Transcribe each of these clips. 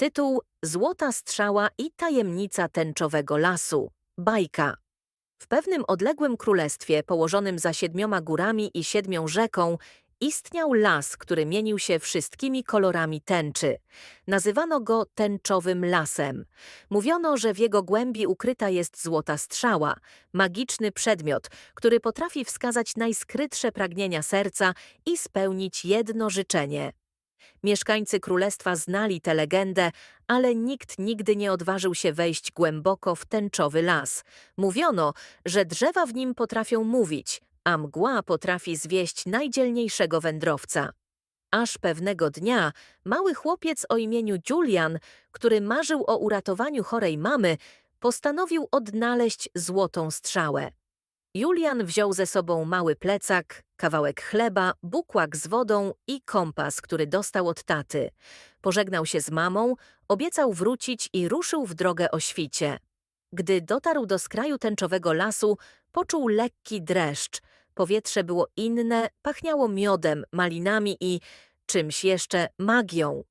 Tytuł Złota strzała i tajemnica tęczowego lasu. Bajka. W pewnym odległym królestwie położonym za siedmioma górami i siedmią rzeką istniał las, który mienił się wszystkimi kolorami tęczy. Nazywano go tęczowym lasem. Mówiono, że w jego głębi ukryta jest złota strzała, magiczny przedmiot, który potrafi wskazać najskrytsze pragnienia serca i spełnić jedno życzenie. Mieszkańcy królestwa znali tę legendę, ale nikt nigdy nie odważył się wejść głęboko w tęczowy las. Mówiono, że drzewa w nim potrafią mówić, a mgła potrafi zwieść najdzielniejszego wędrowca. Aż pewnego dnia mały chłopiec o imieniu Julian, który marzył o uratowaniu chorej mamy, postanowił odnaleźć złotą strzałę. Julian wziął ze sobą mały plecak, kawałek chleba, bukłak z wodą i kompas, który dostał od taty. Pożegnał się z mamą, obiecał wrócić i ruszył w drogę o świcie. Gdy dotarł do skraju tęczowego lasu, poczuł lekki dreszcz. Powietrze było inne, pachniało miodem, malinami i czymś jeszcze magią.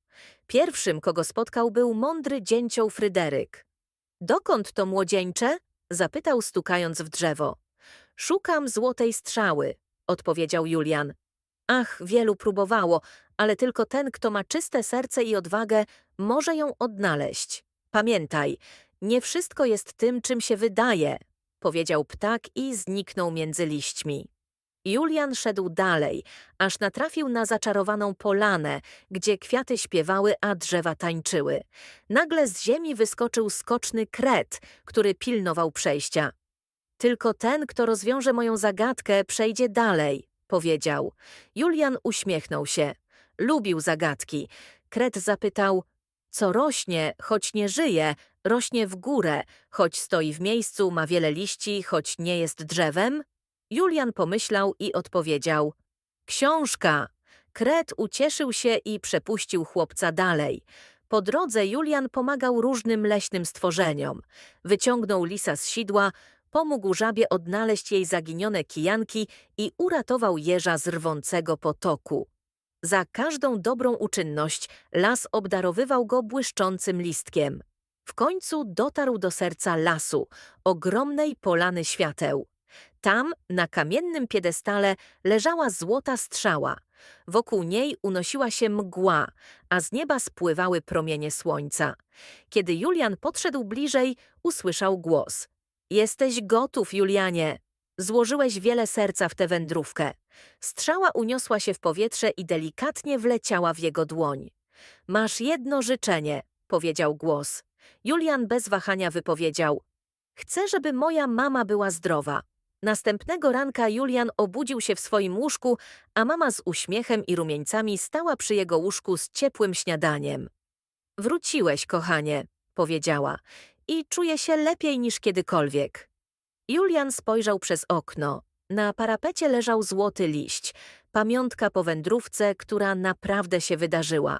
Pierwszym, kogo spotkał, był mądry dzięcioł Fryderyk. Dokąd to młodzieńcze? zapytał, stukając w drzewo. Szukam złotej strzały, odpowiedział Julian. Ach, wielu próbowało, ale tylko ten, kto ma czyste serce i odwagę, może ją odnaleźć. Pamiętaj, nie wszystko jest tym, czym się wydaje, powiedział ptak i zniknął między liśćmi. Julian szedł dalej, aż natrafił na zaczarowaną polanę, gdzie kwiaty śpiewały, a drzewa tańczyły. Nagle z ziemi wyskoczył skoczny kret, który pilnował przejścia. Tylko ten, kto rozwiąże moją zagadkę, przejdzie dalej, powiedział. Julian uśmiechnął się. Lubił zagadki. Kret zapytał, co rośnie, choć nie żyje, rośnie w górę, choć stoi w miejscu, ma wiele liści, choć nie jest drzewem? Julian pomyślał i odpowiedział, książka. Kret ucieszył się i przepuścił chłopca dalej. Po drodze Julian pomagał różnym leśnym stworzeniom. Wyciągnął lisa z sidła, pomógł żabie odnaleźć jej zaginione kijanki i uratował jeża z rwącego potoku. Za każdą dobrą uczynność las obdarowywał go błyszczącym listkiem. W końcu dotarł do serca lasu, ogromnej polany świateł. Tam, na kamiennym piedestale, leżała złota strzała. Wokół niej unosiła się mgła, a z nieba spływały promienie słońca. Kiedy Julian podszedł bliżej, usłyszał głos. Jesteś gotów, Julianie. Złożyłeś wiele serca w tę wędrówkę. Strzała uniosła się w powietrze i delikatnie wleciała w jego dłoń. Masz jedno życzenie, powiedział głos. Julian bez wahania wypowiedział. Chcę, żeby moja mama była zdrowa. Następnego ranka Julian obudził się w swoim łóżku, a mama z uśmiechem i rumieńcami stała przy jego łóżku z ciepłym śniadaniem. Wróciłeś, kochanie, powiedziała, i czuję się lepiej niż kiedykolwiek. Julian spojrzał przez okno. Na parapecie leżał złoty liść, pamiątka po wędrówce, która naprawdę się wydarzyła.